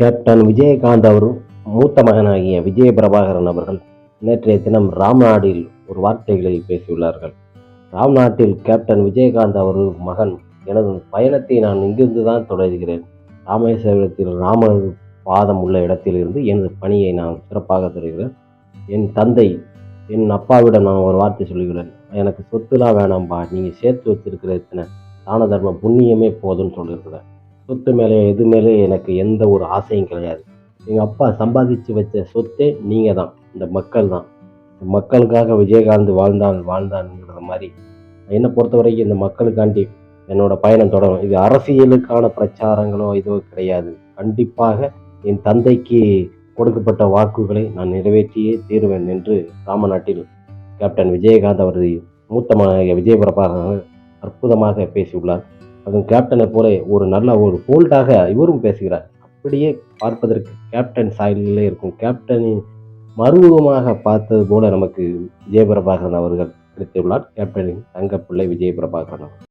Captain Vijayakanth அவரும் மூத்த மகனாகிய விஜய பிரபாகரன் அவர்கள் நேற்றைய தினம் ராம்நாடில் ஒரு வார்த்தைகளில் பேசியுள்ளார்கள். ராம்நாட்டில் கேப்டன் விஜயகாந்த் அவர் மகன் எனது பயணத்தை நான் இங்கிருந்து தான் தொடர்கிறேன். ராமேஸ்வரத்தில் ராம பாதம் உள்ள இடத்திலிருந்து எனது பணியை நான் சிறப்பாக தொடர்கிறேன் என் தந்தை என் அப்பாவிடம் நான் ஒரு வார்த்தை சொல்லுகிறேன். எனக்கு சொத்துலாம் வேணாம்பா நீங்கள் சேர்த்து வச்சிருக்கிற இத்தனை தான தர்ம புண்ணியமே போதும்னு சொல்லியிருக்கிறேன் சொத்து மேலே எது மேலே எனக்கு எந்த ஒரு ஆசையும் கிடையாது. எங்கள் அப்பா சம்பாதிச்சு வச்ச சொத்தே நீங்கள் தான் இந்த மக்கள் தான். மக்களுக்காக விஜயகாந்த் வாழ்ந்தான் வாழ்ந்தான்ங்கிற மாதிரி. என்னை பொறுத்த வரைக்கும் இந்த மக்களுக்காண்டி என்னோட பயணம் தொடரும். இது அரசியலுக்கான பிரச்சாரங்களோ இதோ கிடையாது. கண்டிப்பாக என் தந்தைக்கு கொடுக்கப்பட்ட வாக்குகளை நான் நிறைவேற்றியே தீருவேன் என்று ராமநாட்டில் கேப்டன் விஜயகாந்த் அவரது மூத்த மகனாகிய அற்புதமாக பேசியுள்ளார். அதுவும் கேப்டனை போல ஒரு நல்ல ஒரு போல்டாக இவரும் பேசுகிறார். அப்படியே பார்ப்பதற்கு கேப்டன் சாயலிலே இருக்கும் கேப்டனின் மறுரூபமாக பார்த்தது போல நமக்கு விஜயபிரபாகரன் அவர்கள் கிடைத்துள்ளார். கேப்டனின் தங்கப்பிள்ளை விஜயபிரபாகரன் அவர்